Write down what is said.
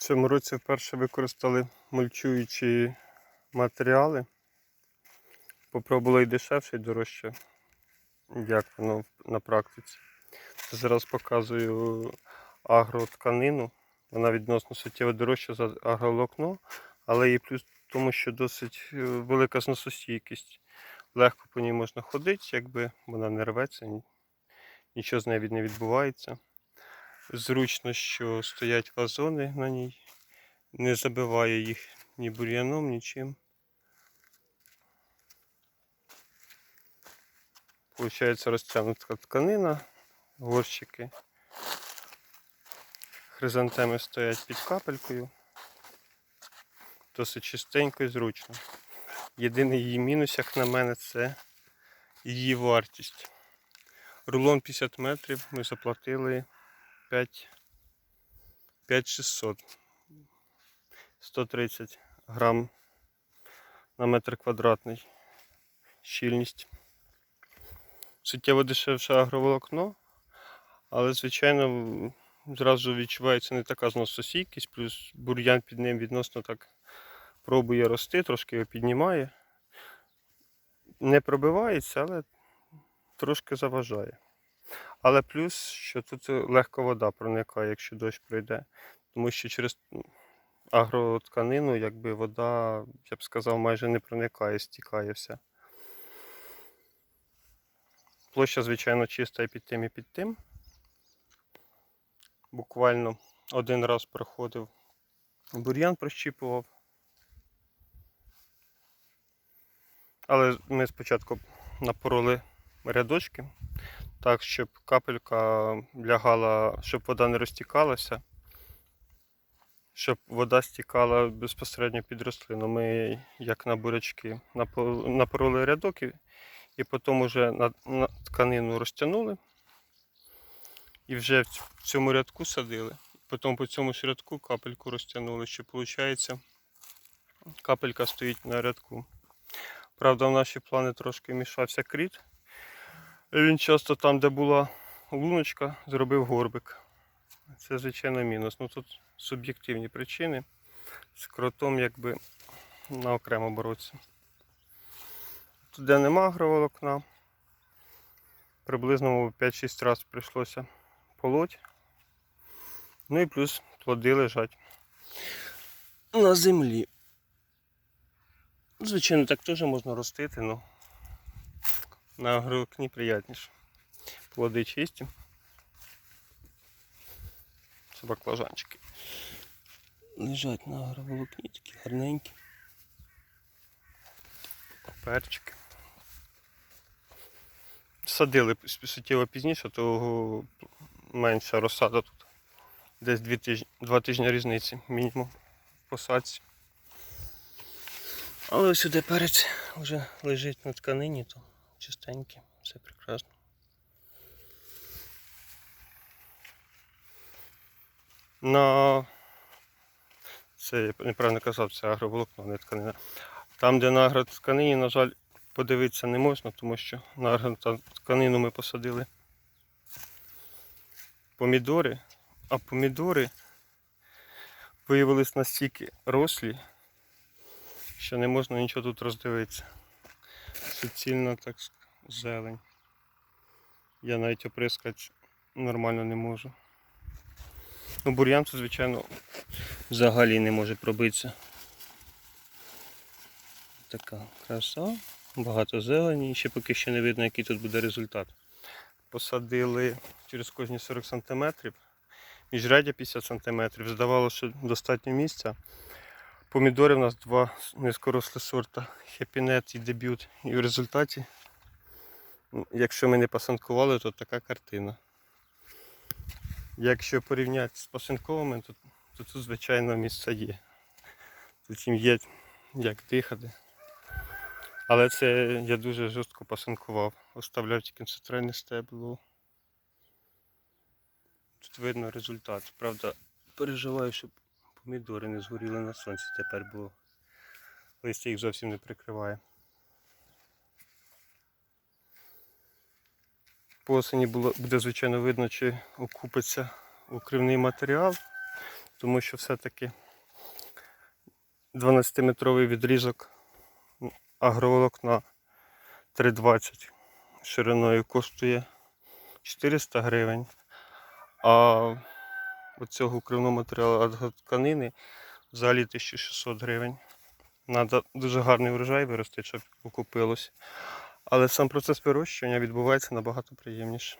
цьому році вперше використали мульчуючі матеріали. Попробували і дешевше, і дорожче. Як воно на практиці. Зараз показую агротканину. Вона відносно суттєво дорожча за агроволокно, але її плюс в тому, що досить е, велика зносостійкість. Легко по ній можна ходити, якби вона не рветься, нічого з нею не відбувається. Зручно, що стоять вазони на ній, не забиває їх ні бур'яном, нічим. Получається розтягнута тканина, горщики. Хризантеми стоять під капелькою. Досить чистенько і зручно. Єдиний її мінус, як на мене, це її вартість. Рулон 50 метрів ми заплатили 5 5600. 130 грам на метр квадратний. Щільність. Суттєво дешевше агроволокно, але, звичайно, зразу відчувається не така зносостійкість, плюс бур'ян під ним відносно так пробує рости, трошки його піднімає. Не пробивається, але трошки заважає. Але плюс, що тут легко вода проникає, якщо дощ пройде. Тому що через агротканину, якби вода, я б сказав, майже не проникає, стікає вся. Площа, звичайно, чиста і під тим, і під тим. Буквально один раз проходив, бур'ян прощіпував. Але ми спочатку напороли рядочки, так, щоб капелька лягала, щоб вода не розтікалася, щоб вода стікала безпосередньо під рослину. Ми, як на бурячки, напороли рядок і, потім вже на, на тканину розтягнули і вже в цьому рядку садили. Потім по цьому ж рядку капельку розтягнули, що виходить, капелька стоїть на рядку. Правда, в наші плани трошки мішався кріт. Він часто там, де була луночка, зробив горбик. Це, звичайно, мінус. Ну тут суб'єктивні причини. З кротом якби на окремо боротися. Тут де нема агроволокна. Приблизно 5-6 разів прийшлося полоть. Ну і плюс плоди лежать на землі. Звичайно, так теж можна ростити, але на агроволокні приятніше. Плоди чисті. Це баклажанчики. Лежать на агроволокні, такі гарненькі. Перчики. Садили суттєво пізніше, того менша розсада тут. Десь дві тижні, два тижні різниці мінімум в посадці. Але ось сюди перець вже лежить на тканині, то чистенький, все прекрасно. На це я неправильно казав, це агроволокно, не тканина. Там, де на агротканині, на жаль, подивитися не можна, тому що на агротканину ми посадили помідори, а помідори виявились настільки рослі, що не можна нічого тут роздивитися. Суцільно так зелень. Я навіть оприскати нормально не можу. Ну, бур'ян тут, звичайно, взагалі не може пробитися. Така краса, багато зелені, і ще поки що не видно, який тут буде результат. Посадили через кожні 40 см, міжрядя 50 см. Здавалося, що достатньо місця. Помідори в нас два низькорослі сорта Хепінет і дебют. І в результаті, ну, якщо ми не пасанкували, то така картина. Якщо порівняти з пасинковими, то, то тут, звичайно, місце є. Тут їм є як дихати. Але це я дуже жорстко пасинкував. Оставляв тільки центральне стебло. Тут видно результат. Правда, переживаю, щоб помідори не згоріли на сонці тепер, бо листя їх зовсім не прикриває. По осені було, буде звичайно видно, чи окупиться укривний матеріал. тому що все-таки 12-метровий відрізок агроволокна 3,20 шириною коштує 400 гривень, а оцього кривного матеріалу тканини взагалі 1600 гривень. Надо дуже гарний врожай вирости, щоб окупилось. Але сам процес вирощування відбувається набагато приємніше.